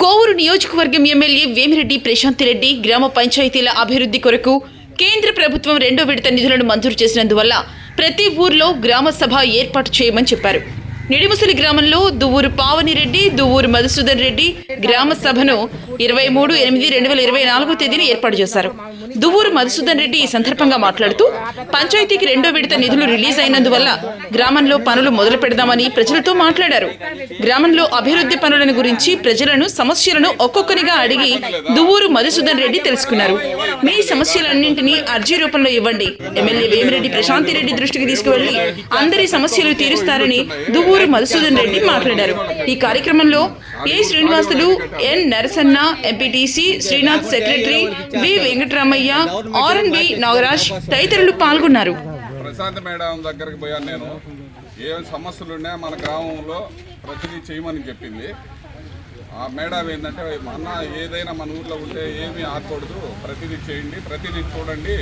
కోవూరు నియోజకవర్గం ఎమ్మెల్యే వేమిరెడ్డి ప్రశాంత్ రెడ్డి గ్రామ పంచాయతీల అభివృద్ధి కొరకు కేంద్ర ప్రభుత్వం రెండో విడత నిధులను మంజూరు చేసినందువల్ల ప్రతి ఊర్లో గ్రామ సభ ఏర్పాటు చేయమని చెప్పారు. నిడిముసలి గ్రామంలో దువ్వూరు పావనిరెడ్డి దువ్వూరు మధుసూదన్ రెడ్డి గ్రామ సభను ఇరవై మూడు ఎనిమిది రెండు వేల ఇరవై నాలుగో తేదీన ఏర్పాటు చేశారు. దువ్వూరు మధుసూదన్ రెడ్డి ఈ సందర్భంగా మాట్లాడుతూ పంచాయతీకి రెండో విడత నిధులు రిలీజ్ అయినందువల్ల గ్రామంలో పనులు మొదలు పెడదామని ప్రజలతో మాట్లాడారు. గ్రామంలో అభివృద్ధి పనులను గురించి ప్రజలను సమస్యలను ఒక్కొక్కరిగా అడిగి దువ్వూరు మధుసూదన్ రెడ్డి తెలుసుకున్నారు. మీ సమస్యలన్నింటినీ అర్జీ రూపంలో ఇవ్వండి. ఎమ్మెల్యే వేమిరెడ్డి ప్రశాంతి రెడ్డి దృష్టికి తీసుకువెళ్ళి అందరి సమస్యలు తీరుస్తారని దువ్వూరు మధుసూదన్ రెడ్డి మాట్లాడారు. ఈ కార్యక్రమంలో A Srinivasulu N. Narasanna MPTC Srinath secretary B Venkataramayya R. N. B. Nagaraj తదితరులు పాల్గొన్నారు. ప్రశాంత్ మేడం దగ్గరికి పోయాను నేను. ఏ సమస్యలు ఉన్నాయో మన గ్రామంలో ప్రతిదీ చేయమని చెప్పింది. ఆ మేడం ఏంటంటే అన్న ఏదైనా మన ఊర్లో ఉంటే ఏమీ ఆకూడదు ప్రతిదీ చేయండి ప్రతిదీ చూడండి.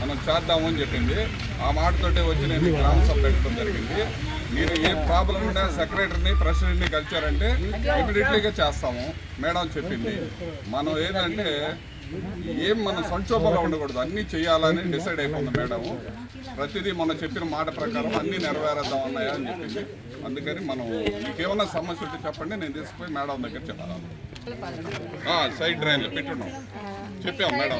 మనం చేద్దాము అని చెప్పింది. ఆ మాటతోటే వచ్చి నేను గ్రామ సభ పెట్టడం జరిగింది మీరు ఏ ప్రాబ్లం ఉన్నా సెక్రటరీని ప్రెసిడెంట్ని కలిచారంటే ఇమీడియట్లీగా చేస్తాము మేడం చెప్పింది మనం ఏంటంటే ఏం మనం సంక్షోభంలో ఉండకూడదు అన్నీ చేయాలని డిసైడ్ అయిపోయింది మేడం ప్రతిదీ మనం చెప్పిన మాట ప్రకారం అన్నీ నెరవేరేద్దాం ఉన్నాయా అని చెప్పింది అందుకని మనం మీకేమన్నా సమస్య ఉంటే చెప్పండి నేను తీసుకుపోయి మేడం దగ్గర చెప్పాలి సైడ్ డ్రైన్లో పెట్టున్నాం చెప్పాం మేడం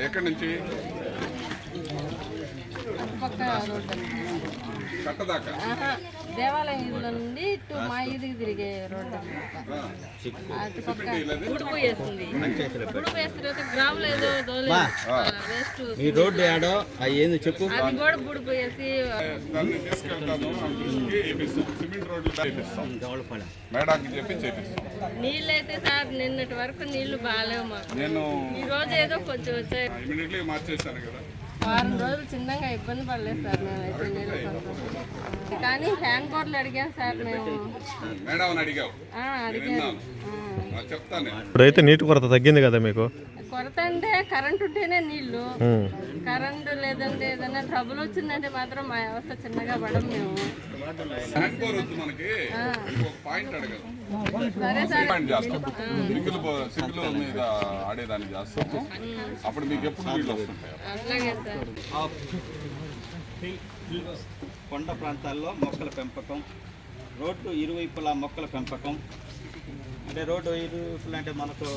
ఎక్కడి నుంచి? కట్టదాకా. దేవాలయం నుండి మా ఇదికి తిరిగే రోడ్డు అన్నమాట. ఆ, అటు పక్క ఇళ్ళది? గుడుపు వేస్తుంది గుడుపు వేసిన తర్వాత గ్రాములు ఏదో దోలేదు వేస్ట్ ఈ రోడ్డు ఏడో? అవి ఏంది చెప్పు అది కూడా బుడుపు వేసి దాన్ని తీసుకెళ్తాను అభివృద్ధికి వేపిస్తాం సిమెంట్ రోడ్లు వేపిస్తాం మేడంకి చెప్పి చేపిస్తాం. నీళ్ళు అయితే సార్ నిన్నటి వరకు నీళ్ళు బాగాలేవు మాకు. నేను ఈ రోజు ఏదో కొంచెం వచ్చాయి. మార్చేశాను కదా. వారం రోజులు చిన్నగా ఇబ్బంది పడలేదు సార్ మేమైతే నీళ్ళ కానీ హ్యాంగ్ బోర్డులు అడిగాం సార్ మేము. మేడం అని అడిగావు. ఆ, అడిగాను ఆ. ఆ, చెప్తాను నేను. ఇప్పుడైతే నీటి కొరత తగ్గింది కదా మీకు? కొరత అంటే కరెంట్ ఉంటేనే నీళ్ళు. కరెంటు లేదంటే ఏదైనా ట్రబుల్ వచ్చిందంటే మాత్రం మా వ్యవస్థ చిన్నగా పడం మేము. సరే అప్పుడు మీకు ఎప్పుడు నీళ్ళు వస్తుంటాయి? అట్లాగే సార్. కొండ ప్రాంతాల్లో మొక్కల పెంపకం రోడ్డు ఇరువైపులా మొక్కల పెంపకం. అంటే రోడ్డు ఇరువైపులా అంటే మనకు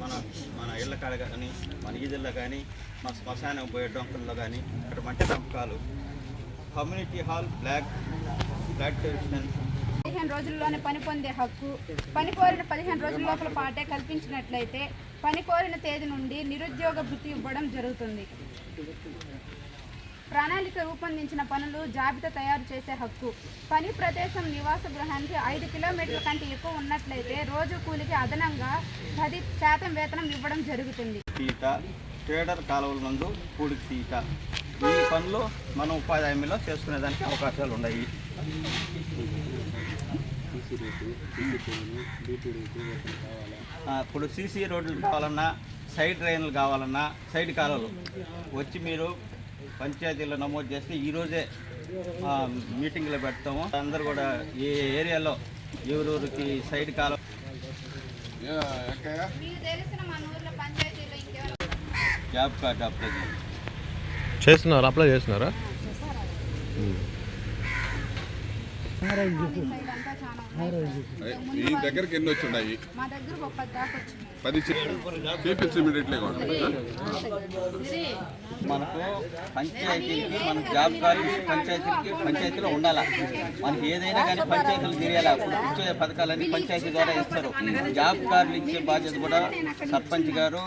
మన మన ఇళ్ళ కాడ కానీ మన ఈదుల్లో కానీ మన శ్మశానం పోయే డొంకల్లో కానీ ఇక్కడ మంచి నమ్మకాలు community hall block block television పదిహేను రోజుల్లోనే పని పొందే హక్కు. పని కోరిన పదిహేను రోజుల లోపల పాటే కల్పించినట్లయితే పని కోరిన తేదీ నుండి నిరుద్యోగ భృతి ఇవ్వడం జరుగుతుంది. ప్రణాళిక రూపొందించిన పనులు జాబితా తయారు చేసే హక్కు. పని ప్రదేశం నివాస గృహానికి ఐదు కిలోమీటర్ల కంటే ఎక్కువ ఉన్నట్లయితే రోజు కూలికి అదనంగా పది శాతం వేతనం ఇవ్వడం జరుగుతుంది. తీత ట్రేడర్ కాలువల నందు కూడికి తీత. ఈ పనులు మనం ఉపాధి హామీలో చేసుకునేదానికి అవకాశాలు ఉన్నాయి. ఇప్పుడు సీసీ రోడ్లు కావాలన్నా సైడ్ డ్రైన్లు కావాలన్నా సైడ్ కాలువలు. వచ్చి మీరు పంచాయతీలో నమోదు చేస్తే ఈరోజే ఆ, మీటింగ్లో పెడతాము. అందరూ కూడా ఏ ఏరియాలో ఎవరెవరికి సైడ్ ఇంకెవరు? జాబ్ కార్డ్ అప్లై చేస్తున్నారా? అప్లై చేస్తున్నారా? దగ్గరికి ఎన్ని వచ్చినాయి? మా పది చేపించి ఇమీడియట్లీ మనకు పంచాయతీలకి మనకు జాబ్ కార్డు పంచాయతీలకి పంచాయతీలో ఉండాలా? మనకి ఏదైనా కానీ పంచాయతీలు తెలియాలి అప్పుడు ఇచ్చే పథకాలన్నీ పంచాయతీ ద్వారా ఇస్తారు. జాబ్ కార్డులు ఇచ్చే బాధ్యత కూడా సర్పంచ్ గారు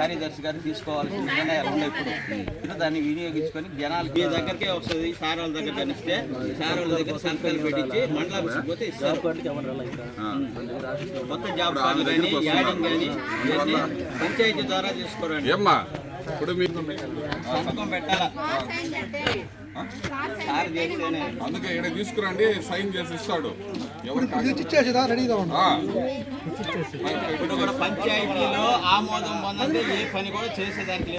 కార్యదర్శి గారు తీసుకోవాల్సిన నిర్ణయాలు ఉన్నాయి ఇప్పుడు. ఇప్పుడు దాన్ని వినియోగించుకొని జనాలు మీ దగ్గరికే వస్తుంది సార్ వాళ్ళ దగ్గర కనిస్తే సార్ వాళ్ళ దగ్గర సంతకాలు పెట్టించి మండలానికి పోతే ఇస్తారు. మొత్తం జాబ్ కార్డులు కానీ యాడింగ్ కానీ కానీ ఇవన్నీ పంచాయతీ ద్వారా తీసుకోరండి. ఏమ్మా ఇప్పుడు మీకు సంతకం పెట్టాలా? సార్ చేస్తేనే. అందుకే ఇక్కడ తీసుకురండి సైన్ చేసి ఇస్తాడు. ఎవరు ఇచ్చేసేదా రెడీగా ఉంది? ఇప్పుడు కూడా పంచాయతీలో ఆమోదం పొందంటే ఏ పని కూడా చేసేదానికి.